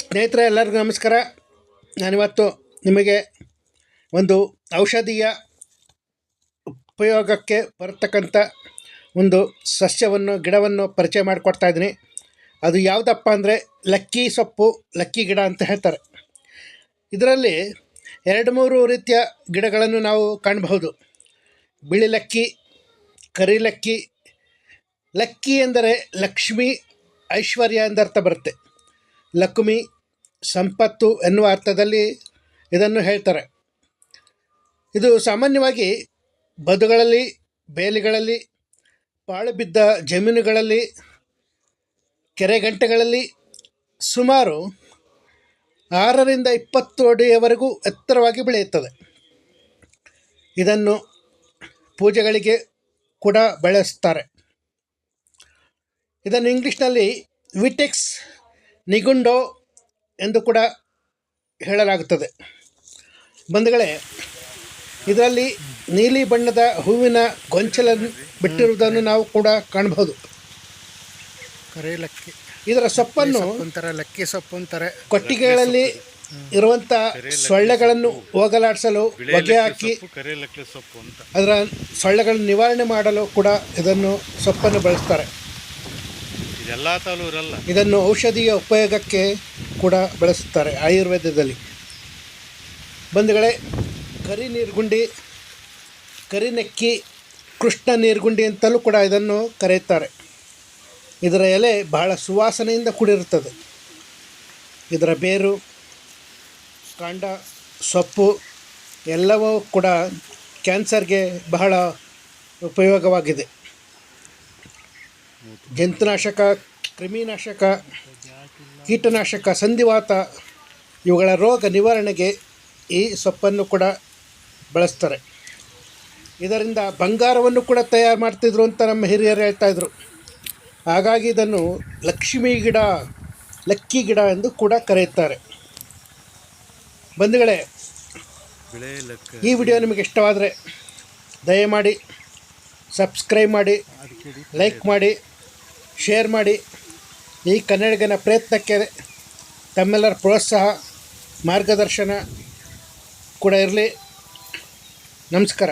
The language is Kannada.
ಸ್ನೇಹಿತರೆ, ಎಲ್ಲರಿಗೂ ನಮಸ್ಕಾರ. ನಾನಿವತ್ತು ನಿಮಗೆ ಒಂದು ಔಷಧೀಯ ಉಪಯೋಗಕ್ಕೆ ಬರತಕ್ಕಂಥ ಒಂದು ಸಸ್ಯವನ್ನು, ಗಿಡವನ್ನು ಪರಿಚಯ ಮಾಡಿಕೊಡ್ತಾ ಇದ್ದೀನಿ. ಅದು ಯಾವುದಪ್ಪ ಅಂದರೆ ಲಕ್ಕಿ ಸೊಪ್ಪು, ಲಕ್ಕಿ ಗಿಡ ಅಂತ ಹೇಳ್ತಾರೆ. ಇದರಲ್ಲಿ ಎರಡು ಮೂರು ರೀತಿಯ ಗಿಡಗಳನ್ನು ನಾವು ಕಾಣಬಹುದು. ಬಿಳಿ ಲಕ್ಕಿ, ಕರಿ ಲಕ್ಕಿ. ಲಕ್ಕಿ ಎಂದರೆ ಲಕ್ಷ್ಮಿ ಐಶ್ವರ್ಯ ಎಂದರ್ಥ ಬರುತ್ತೆ. ಲಕ್ಷ್ಮಿ ಸಂಪತ್ತು ಎನ್ನುವ ಅರ್ಥದಲ್ಲಿ ಇದನ್ನು ಹೇಳ್ತಾರೆ. ಇದು ಸಾಮಾನ್ಯವಾಗಿ ಬದುಗಳಲ್ಲಿ, ಬೇಲಿಗಳಲ್ಲಿ ಪಾಳು ಜಮೀನುಗಳಲ್ಲಿ ಕೆರೆಗಂಟೆಗಳಲ್ಲಿ ಸುಮಾರು ಆರರಿಂದ ಇಪ್ಪತ್ತು ಅಡಿಯವರೆಗೂ ಎತ್ತರವಾಗಿ ಬೆಳೆಯುತ್ತದೆ. ಇದನ್ನು ಪೂಜೆಗಳಿಗೆ ಕೂಡ ಬಳಸ್ತಾರೆ. ಇದನ್ನು ಇಂಗ್ಲೀಷ್ನಲ್ಲಿ ವಿಟೆಕ್ಸ್ ನಿಗುಂಡೋ ಎಂದು ಕೂಡ ಹೇಳಲಾಗುತ್ತದೆ. ಬಂಧುಗಳೇ ಇದರಲ್ಲಿ ನೀಲಿ ಬಣ್ಣದ ಹೂವಿನ ಗೊಂಚಲನ್ನು ಬಿಟ್ಟಿರುವುದನ್ನು ನಾವು ಕೂಡ ಕಾಣಬಹುದು. ಕರಿ ಲಕ್ಕಿ ಇದರ ಸೊಪ್ಪನ್ನು ಒಂಥರ ಲಕ್ಕಿ ಸೊಪ್ಪು. ಅಂತಾರೆ ಕೊಟ್ಟಿಗೆಗಳಲ್ಲಿ ಇರುವಂಥ ಸೊಳ್ಳೆಗಳನ್ನು ಹೋಗಲಾಡಿಸಲು ಬಗೆ ಹಾಕಿ ಕರೆ ಸೊಪ್ಪು ಅಂತ. ಅದರ ಸೊಳ್ಳೆಗಳನ್ನು ನಿವಾರಣೆ ಮಾಡಲು ಕೂಡ ಇದನ್ನು ಸೊಪ್ಪನ್ನು ಬಳಸ್ತಾರೆ. ಇರಲ್ಲ. ಇದನ್ನು ಔಷಧೀಯ ಉಪಯೋಗಕ್ಕೆ ಕೂಡ ಬಳಸುತ್ತಾರೆ ಆಯುರ್ವೇದದಲ್ಲಿ. ಬಂಧುಗಳೇ, ಕರಿ ನೀರ್ಗುಂಡಿ ಕರಿನೆಕ್ಕಿ ಕೃಷ್ಣ ನೀರ್ಗುಂಡಿ ಅಂತಲೂ ಕೂಡ ಇದನ್ನು ಕರೆಯುತ್ತಾರೆ. ಇದರ ಎಲೆ ಬಹಳ ಸುವಾಸನೆಯಿಂದ ಕೂಡಿರುತ್ತದೆ. ಇದರ ಬೇರು, ಕಾಂಡ, ಸೊಪ್ಪು ಎಲ್ಲವೂ ಕೂಡ ಕ್ಯಾನ್ಸರ್ಗೆ ಬಹಳ ಉಪಯೋಗವಾಗಿದೆ. ಜಂತುನಾಶಕ, ಕ್ರಿಮಿನಾಶಕ, ಕೀಟನಾಶಕ, ಸಂಧಿವಾತ ಇವುಗಳ ರೋಗ ನಿವಾರಣೆಗೆ ಈ ಸೊಪ್ಪನ್ನು ಕೂಡ ಬಳಸ್ತಾರೆ. ಇದರಿಂದ ಬಂಗಾರವನ್ನು ಕೂಡ ತಯಾರು ಮಾಡ್ತಿದ್ರು ಅಂತ ನಮ್ಮ ಹಿರಿಯರು ಹೇಳ್ತಾಯಿದ್ರು ಹಾಗಾಗಿ ಇದನ್ನು ಲಕ್ಷ್ಮೀ ಗಿಡ, ಲಕ್ಕಿ ಗಿಡ ಎಂದು ಕೂಡ ಕರೆಯುತ್ತಾರೆ. ಬಂಧುಗಳೇ, ಈ ವಿಡಿಯೋ ನಿಮಗೆ ಇಷ್ಟವಾದರೆ ದಯಮಾಡಿ ಸಬ್ಸ್ಕ್ರೈಬ್ ಮಾಡಿ, ಲೈಕ್ ಮಾಡಿ ಶೇರ್ ಮಾಡಿ ಈ ಕನ್ನಡಿಗನ ಪ್ರಯತ್ನಕ್ಕೆ ತಮ್ಮೆಲ್ಲರ ಪ್ರೋತ್ಸಾಹ ಮಾರ್ಗದರ್ಶನ ಕೂಡ ಇರಲಿ. ನಮಸ್ಕಾರ.